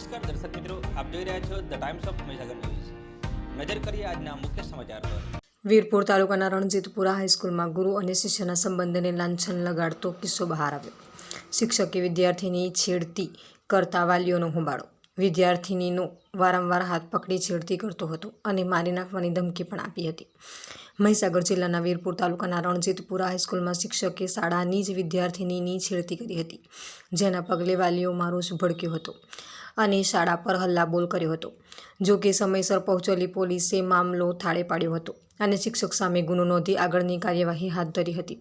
નમસ્કાર દર્શક મિત્રો, આપ જોઈ રહ્યા છો the Times of Mahisagar news નજર કરીએ આજના મુખ્ય સમાચાર પર. વીરપુર તાલુકાના રણજીતપુરા હાઈસ્કૂલમાં ગુરુ અને શિષ્યના સંબંધને લાંછન લગાડતો કિસ્સો બહાર આવ્યો. શિક્ષકે વિદ્યાર્થીની છેડતી કરતા વાલીઓનો હોબાળો. વિદ્યાર્થિનીનો વારંવાર હાથ પકડી છેડતી કરતો હતો અને મારી નાખવાની ધમકી પણ આપી હતી. મહીસાગર જિલ્લાના વીરપુર તાલુકાના રણજીતપુરા હાઈસ્કૂલમાં શિક્ષકે શાળાની જ વિદ્યાર્થિનીની છેડતી કરી હતી, જેના પગલે વાલીઓમાં રોષ ભડક્યો હતો. અને શાળા પર હલ્લાબોલ કર્યો હતો. જો કે સમયસર પહોંચેલી પોલીસે મામલો થાળે પાડ્યો હતો અને શિક્ષક સામે ગુનો નોંધી આગળની કાર્યવાહી હાથ ધરી હતી.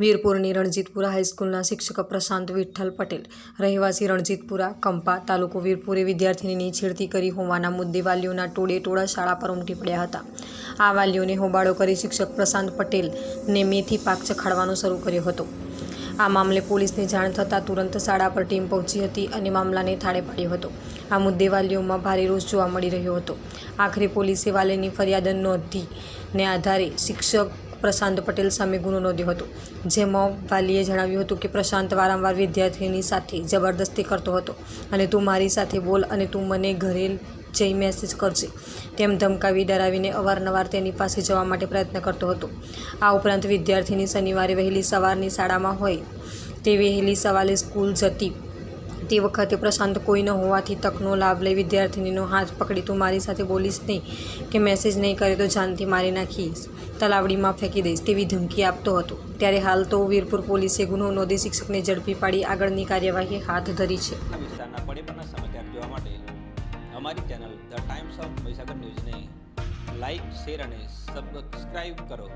વીરપુરની રણજીતપુરા હાઈસ્કૂલના શિક્ષક પ્રશાંત વિઠ્ઠલ પટેલ, રહેવાસી રણજીતપુરા, કંપા તાલુકો વીરપુરે વિદ્યાર્થીનીની છેડતી કરી હોવાના મુદ્દે વાલીઓના ટોળે ટોળા શાળા પર ઉમટી પડ્યા હતા. આ વાલીઓને હોબાળો કરી શિક્ષક પ્રશાંત પટેલને મેથી પાક ચખાડવાનો શરૂ કર્યો હતો. આ મામલે પોલીસને જાણ થતાં તુરંત શાળા પર ટીમ પહોંચી હતી અને મામલાને થાળે પાડ્યો હતો. આ મુદ્દે વાલીઓમાં ભારે રોષ જોવા મળી રહ્યો હતો. આખરે પોલીસે વાલીની ફરિયાદ નોંધીને આધારે શિક્ષક પ્રશાંત પટેલ સામે ગુનો નોંધ્યો હતો. જેમાં વાલીએ જણાવ્યું હતું કે પ્રશાંત વારંવાર વિદ્યાર્થીની સાથે જબરદસ્તી કરતો હતો અને તું મારી સાથે બોલ અને તું મને ઘરે જઈ મેસેજ કરજે તેમ ધમકાવી, ડરાવીને અવારનવાર તેની પાસે જવા માટે પ્રયત્ન કરતો હતો. આ ઉપરાંત વિદ્યાર્થીની શનિવારે વહેલી સવારની શાળામાં હોય તે વહેલી સવારે સ્કૂલ જતી. તે વખતે પ્રશાંત કોઈ ન હોવાથી તકનો લાભ લઈ વિદ્યાર્થિનીનો હાથ પકડી, તું મારી સાથે બોલીશ નહીં કે મેસેજ નહીં કરે તો જાનથી મારી નાખીશ. તલાવડીમાં ફેંકી દઈશ, તેવી ધમકી આપતો હતો. ત્યારે હાલ તો વીરપુર પોલીસે ગુનો નોંધી શિક્ષકને ઝડપી પાડી આગળની કાર્યવાહી હાથ ધરી છે. અમારી channel the Times of Mahisagar ન્યૂઝને લાઇક શેર અને સબસ્ક્રાઈબ કરો.